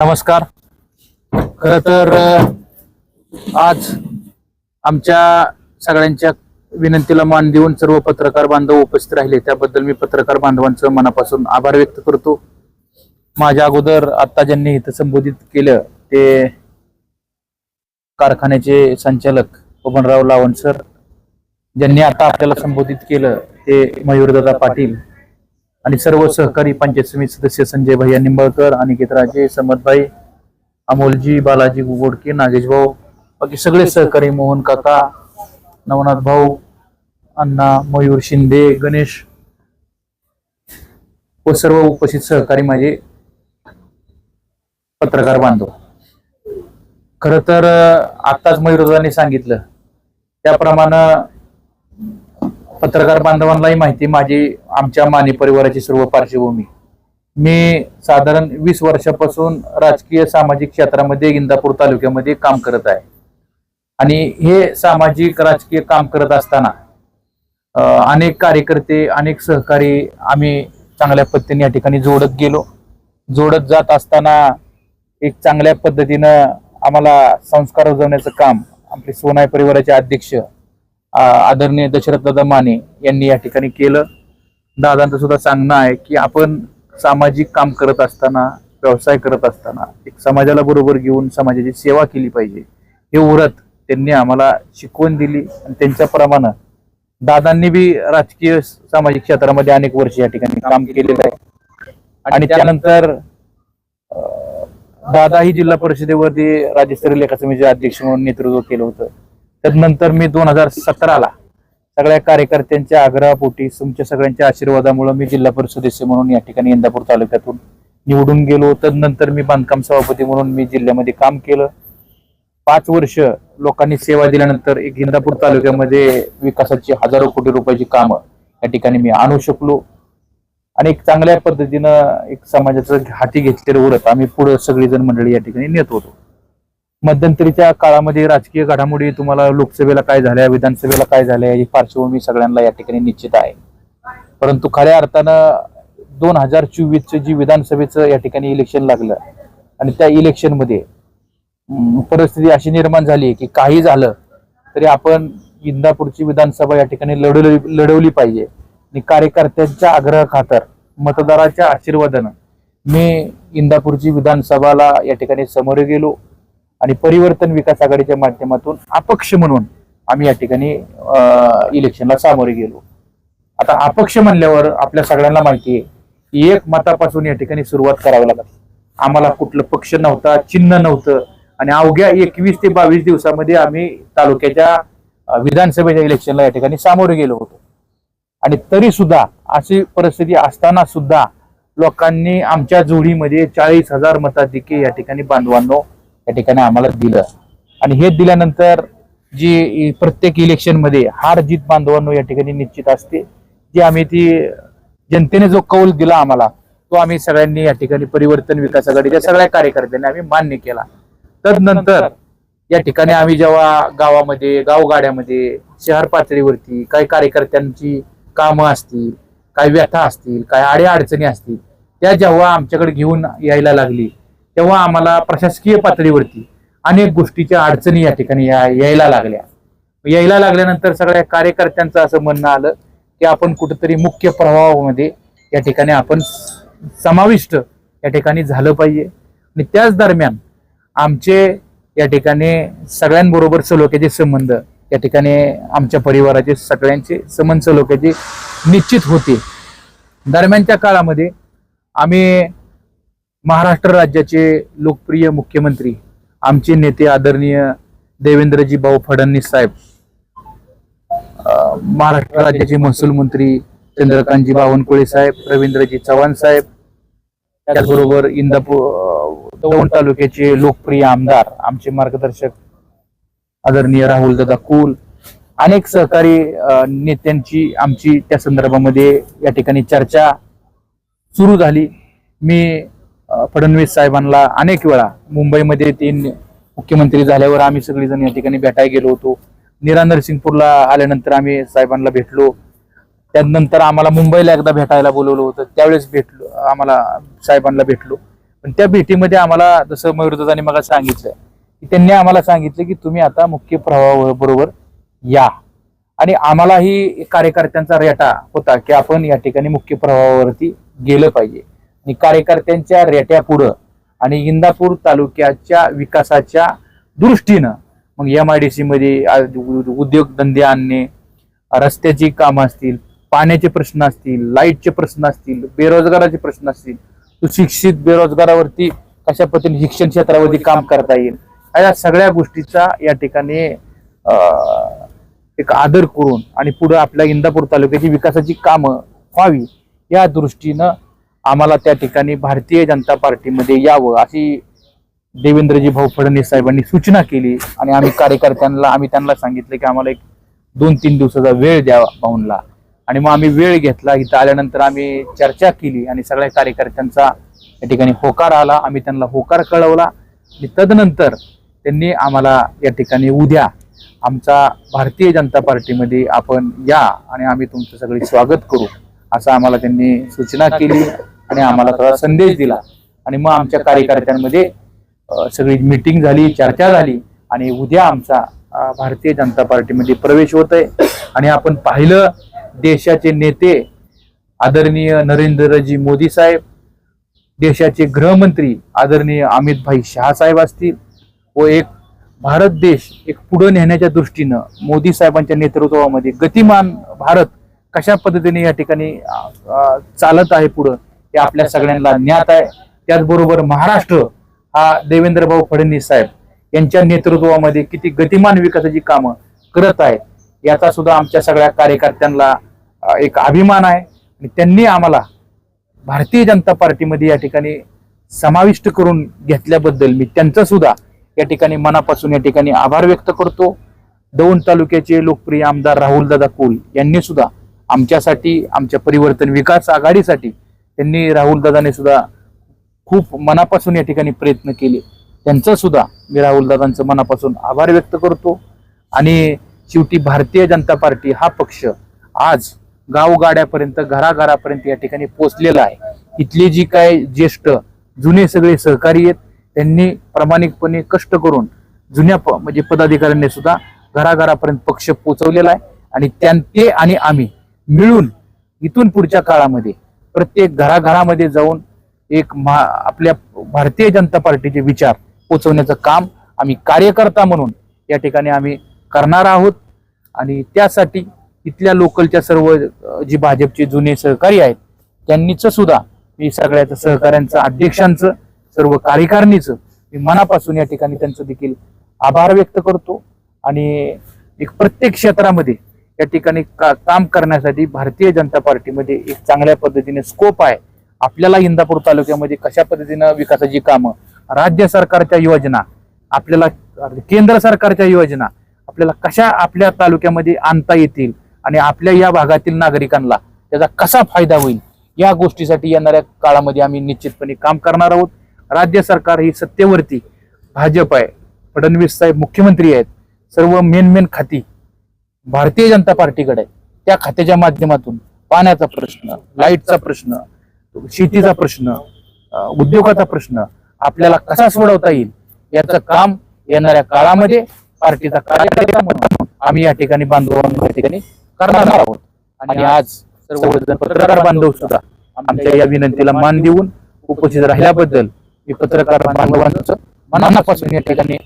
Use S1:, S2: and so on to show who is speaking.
S1: नमस्कार. खर तर आज आमच्या सगळ्यांच्या विनंतीला मान देऊन सर्व पत्रकार बांधव उपस्थित राहिले. त्याबद्दल मी पत्रकार बांधवांचं मनापासून आभार व्यक्त करतो. माझ्या अगोदर आता ज्यांनी इथं संबोधित केलं ते कारखान्याचे संचालक बबनराव लावण सर ज्यांनी आता आपल्याला संबोधित केलं ते मयूरदादा पाटील. आणि सर्व सहकारी पंचायत समिती सदस्य संजय भैया निंबाळकर अनिकेत राजे समतभाई अमोलजी बालाजी गोडके नागेश भाऊ बाकी सगळे सहकारी मोहन काका नवनाथ भाऊ अण्णा मयूर शिंदे गणेश व सर्व उपस्थित सहकारी माझे पत्रकार बांधव. खर तर आताच मयूरजांनी सांगितलं त्याप्रमाणे पत्रकार बांधवांनाही माहिती माझी आमच्या माने परिवाराची सर्व पार्श्वभूमी. मी साधारण वीस वर्षापासून राजकीय सामाजिक क्षेत्रामध्ये इंदापूर तालुक्यामध्ये काम करत आहे. आणि हे सामाजिक राजकीय काम करत असताना अनेक कार्यकर्ते अनेक सहकारी आम्ही चांगल्या पद्धतीने या ठिकाणी जोडत गेलो. जोडत जात असताना एक चांगल्या पद्धतीनं आम्हाला संस्कार उजवण्याचं काम आपले सोनाय परिवाराचे अध्यक्ष आदरणीय दशरथ दादा माने यांनी या ठिकाणी केलं. दादांचं सुद्धा सांगणं आहे की आपण सामाजिक काम करत असताना व्यवसाय करत असताना एक समाजाला बरोबर घेऊन समाजाची सेवा केली पाहिजे. हे उरत त्यांनी आम्हाला शिकवण दिली आणि त्यांच्याप्रमाणे दादांनी बी राजकीय सामाजिक क्षेत्रामध्ये अनेक वर्ष या ठिकाणी काम केलेलं आहे. आणि त्यानंतर दादा दादाही जिल्हा परिषदेवरती राज्यस्तरीय लेखा समितीचे अध्यक्ष म्हणून नेतृत्व केलं होतं. त्यानंतर मी दोन हजार सतराला सगळ्या कार्यकर्त्यांच्या आग्रहापोटी तुमच्या सगळ्यांच्या आशीर्वादामुळे मी जिल्हा परिषद सदस्य म्हणून या ठिकाणी इंदापूर तालुक्यातून निवडून गेलो. तदनंतर मी बांधकाम सभापती म्हणून मी जिल्ह्यामध्ये काम केलं. पाच वर्ष लोकांनी सेवा दिल्यानंतर एक इंदापूर तालुक्यामध्ये विकासाची हजारो कोटी रुपयाची कामं या ठिकाणी मी आणू शकलो. आणि एक चांगल्या पद्धतीनं एक समाजाचं हाती घेतलेलं उरत आम्ही पुढे सगळीजण मंडळी या ठिकाणी नेत होतो. मध्यंतरीच्या काळामध्ये राजकीय घडामोडी तुम्हाला लोकसभेला काय झाल्या विधानसभेला काय झाल्या ही पार्श्वभूमी सगळ्यांना या ठिकाणी निश्चित आहे. परंतु खऱ्या अर्थानं दोन हजार चोवीसचं जी विधानसभेचं या ठिकाणी इलेक्शन लागलं आणि त्या इलेक्शनमध्ये परिस्थिती अशी निर्माण झाली की काही झालं तरी आपण इंदापूरची विधानसभा या ठिकाणी लढवली लढवली पाहिजे. आणि कार्यकर्त्यांच्या आग्रह खातर मतदाराच्या आशीर्वादानं मी इंदापूरची विधानसभाला या ठिकाणी समोर गेलो. आणि परिवर्तन विकास आघाडीच्या माध्यमातून अपक्ष म्हणून आम्ही या ठिकाणी इलेक्शनला सामोरे गेलो. आता अपक्ष म्हणल्यावर आपल्या सगळ्यांना माहिती आहे की एक मतापासून या ठिकाणी सुरुवात करावी लागत. आम्हाला कुठलं पक्ष नव्हता चिन्ह नव्हतं. आणि अवघ्या एकवीस ते बावीस दिवसामध्ये आम्ही तालुक्याच्या विधानसभेच्या इलेक्शनला या ठिकाणी सामोरे गेलो होतो. आणि तरी सुद्धा अशी परिस्थिती असताना सुद्धा लोकांनी आमच्या जोडीमध्ये चाळीस हजार मताधिके या ठिकाणी बांधवांनो या ठिकाणी आम्हाला दिलं. आणि हे दिल्यानंतर जी प्रत्येक इलेक्शनमध्ये हार जीत बांधवांनो या ठिकाणी निश्चित असते. जी आम्ही ती जनतेने जो कौल दिला आम्हाला तो आम्ही सगळ्यांनी या ठिकाणी परिवर्तन विकास आघाडीच्या सगळ्या कार्यकर्त्यांनी आम्ही मान्य केला. तदनंतर या ठिकाणी आम्ही जेव्हा गावामध्ये गावगाड्यामध्ये शहर पातळीवरती काही कार्यकर्त्यांची कामं असतील काही व्यथा असतील काही आड्या अडचणी असतील त्या जेव्हा आमच्याकडे घेऊन यायला लागली तेव्हा आम्हाला प्रशासकीय पातळीवरती अनेक गोष्टीच्या अडचणी या ठिकाणी या- यायला लागल्या. यायला लागल्यानंतर सगळ्या कार्यकर्त्यांचं असं म्हणणं आलं की आपण कुठेतरी मुख्य प्रवाहामध्ये या ठिकाणी आपण समाविष्ट या ठिकाणी झालं पाहिजे. आणि त्याच दरम्यान आमचे या ठिकाणी सगळ्यांबरोबर सलोख्याचे संबंध या ठिकाणी आमच्या परिवाराचे सगळ्यांचे संबंध सलोख्याचे निश्चित होते. दरम्यानच्या काळामध्ये आम्ही महाराष्ट्र राज्याचे लोकप्रिय मुख्यमंत्री आमचे नेते आदरणीय देवेंद्रजी भाऊ फडणवीस साहेब महाराष्ट्र राज्याचे महसूल मंत्री चंद्रकांतजी बावनकुळे साहेब रवींद्रजी चव्हाण साहेब त्याचबरोबर इंदापूर दौंड तालुक्याचे लोकप्रिय आमदार आमचे मार्गदर्शक आदरणीय राहुल दादा कुल अनेक सहकारी नेत्यांची आमची त्या संदर्भामध्ये या ठिकाणी चर्चा सुरू झाली. मी फडणवीस साहेबांना अनेक वेळा मुंबईमध्ये ते मुख्यमंत्री झाल्यावर आम्ही सगळेजण या ठिकाणी भेटायला गेलो होतो. निरा नरसिंगपूरला आल्यानंतर आम्ही साहेबांना भेटलो. त्यानंतर आम्हाला मुंबईला एकदा भेटायला बोलवलं होतं. त्यावेळेस भेटलो आम्हाला साहेबांना भेटलो. पण त्या भेटीमध्ये आम्हाला जसं मयुरदादांनी मला सांगितलं की त्यांनी आम्हाला सांगितलं की तुम्ही आता मुख्य प्रवाहाबरोबर या. आणि आम्हालाही कार्यकर्त्यांचा रेटा होता की आपण या ठिकाणी मुख्य प्रवाहावरती गेलं पाहिजे. आणि कार्यकर्त्यांच्या रेट्या पुढं आणि इंदापूर तालुक्याच्या विकासाच्या दृष्टीनं मग एम आय डी सीमध्ये उद्योगधंदे आणणे रस्त्याची कामं असतील पाण्याचे प्रश्न असतील लाईटचे प्रश्न असतील बेरोजगाराचे प्रश्न असतील सुशिक्षित बेरोजगारावरती कशा पद्धतीने शिक्षण क्षेत्रावरती काम करता येईल? या सगळ्या गोष्टीचा या ठिकाणी एक आदर करून आणि पुढे आपल्या इंदापूर तालुक्याची विकासाची कामं व्हावी या दृष्टीनं आम्हाला त्या ठिकाणी भारतीय जनता पार्टीमध्ये यावं अशी देवेंद्रजी भाऊ फडणवीस साहेबांनी सूचना केली आणि आम्ही कार्यकर्त्यांना आम्ही त्यांना सांगितलं की आम्हाला एक दोन तीन दिवसाचा वेळ द्यावा भाऊनला आणि मग आम्ही वेळ घेतला इथं आल्यानंतर आम्ही चर्चा केली आणि सगळ्या कार्यकर्त्यांचा या ठिकाणी होकार आला आम्ही त्यांना होकार कळवला आणि तदनंतर त्यांनी आम्हाला या ठिकाणी उद्या आमचा भारतीय जनता पार्टीमध्ये आपण या आणि आम्ही तुमचं सगळे स्वागत करू असं आम्हाला त्यांनी सूचना केली. आणि आम्हाला थोडा संदेश दिला. आणि मग आमच्या कार्यकर्त्यांमध्ये सगळी मीटिंग झाली चर्चा झाली आणि उद्या आमचा भारतीय जनता पार्टीमध्ये प्रवेश होत आहे आणि आपण पाहिलं देशाचे नेते आदरणीय नरेंद्रजी मोदी साहेब देशाचे गृहमंत्री आदरणीय अमित भाई शहा साहेब असतील व एक भारत देश एक पुढे नेण्याच्या दृष्टीनं मोदी साहेबांच्या नेतृत्वामध्ये गतिमान भारत कशा पद्धतीने या ठिकाणी चालत आहे पुढं हे आपल्या सगळ्यांना ज्ञात आहे. त्याचबरोबर महाराष्ट्र हा देवेंद्र भाऊ फडणवीस साहेब यांच्या नेतृत्वामध्ये किती गतिमान विकासाची कामं करत आहेत याचा सुद्धा आमच्या सगळ्या कार्यकर्त्यांना एक अभिमान आहे. आणि त्यांनी आम्हाला भारतीय जनता पार्टीमध्ये या ठिकाणी समाविष्ट करून घेतल्याबद्दल मी त्यांचं सुद्धा या ठिकाणी मनापासून या ठिकाणी आभार व्यक्त करतो. दौंड तालुक्याचे लोकप्रिय आमदार राहुल दादा कुल यांनी सुद्धा आमच्यासाठी आमच्या परिवर्तन विकास आघाडीसाठी त्यांनी राहुल दादाने सुद्धा खूप मनापासून या ठिकाणी प्रयत्न केले. त्यांचा सुद्धा मी राहुल दादांचं मनापासून आभार व्यक्त करतो. आणि शेवटी भारतीय जनता पार्टी हा पक्ष आज गावगाड्यापर्यंत घराघरापर्यंत या ठिकाणी पोचलेला आहे. इथले जी काय ज्येष्ठ जुने सगळे सहकारी आहेत त्यांनी प्रामाणिकपणे कष्ट करून जुन्या प- म्हणजे पदाधिकाऱ्यांनी सुद्धा घराघरापर्यंत पक्ष पोचवलेला आहे. आणि त्यां ते आणि आम्ही मिळून इथून पुढच्या काळामध्ये प्रत्येक घराघरामध्ये जाऊन एक मा आपल्या भारतीय जनता पार्टीचे विचार पोचवण्याचं काम आम्ही कार्यकर्ता म्हणून या ठिकाणी आम्ही करणार आहोत. आणि त्यासाठी इथल्या लोकलच्या सर्व जी भाजपचे जुने सहकारी आहेत त्यांनीच सुद्धा मी सगळ्याचं सहकाऱ्यांचं अध्यक्षांचं सर्व कार्यकारिणीचं मी मनापासून या ठिकाणी त्यांचं देखील आभार व्यक्त करतो. आणि एक प्रत्येक क्षेत्रामध्ये या ठिकाणी का, काम करण्यासाठी भारतीय जनता पार्टीमध्ये एक चांगल्या पद्धतीने स्कोप आहे. आपल्याला इंदापूर तालुक्यामध्ये कशा पद्धतीनं विकासाची कामं राज्य सरकारच्या योजना आपल्याला केंद्र सरकारच्या योजना आपल्याला कशा आपल्या तालुक्यामध्ये आणता येतील आणि आपल्या या भागातील नागरिकांना त्याचा कसा फायदा होईल या गोष्टीसाठी येणाऱ्या काळामध्ये आम्ही निश्चितपणे काम करणार आहोत. राज्य सरकार ही सत्तेवरती भाजप आहे फडणवीस साहेब मुख्यमंत्री आहेत सर्व मेन मेन खाती भारतीय जनता पार्टीकडे त्या खात्याच्या माध्यमातून पाण्याचा प्रश्न लाईटचा प्रश्न शेतीचा प्रश्न उद्योगाचा प्रश्न आपल्याला कसा सोडवता येईल याचं काम येणाऱ्या काळामध्ये पार्टीचा कार्यकर्ता म्हणून आम्ही या ठिकाणी बांधवांना या ठिकाणी करणार आहोत. आणि आज सर्वजण पत्रकार बांधव सुद्धा आमच्या या विनंतीला मान देऊन उपस्थित राहिल्याबद्दल मी पत्रकार बांधवांचं मनापासून या ठिकाणी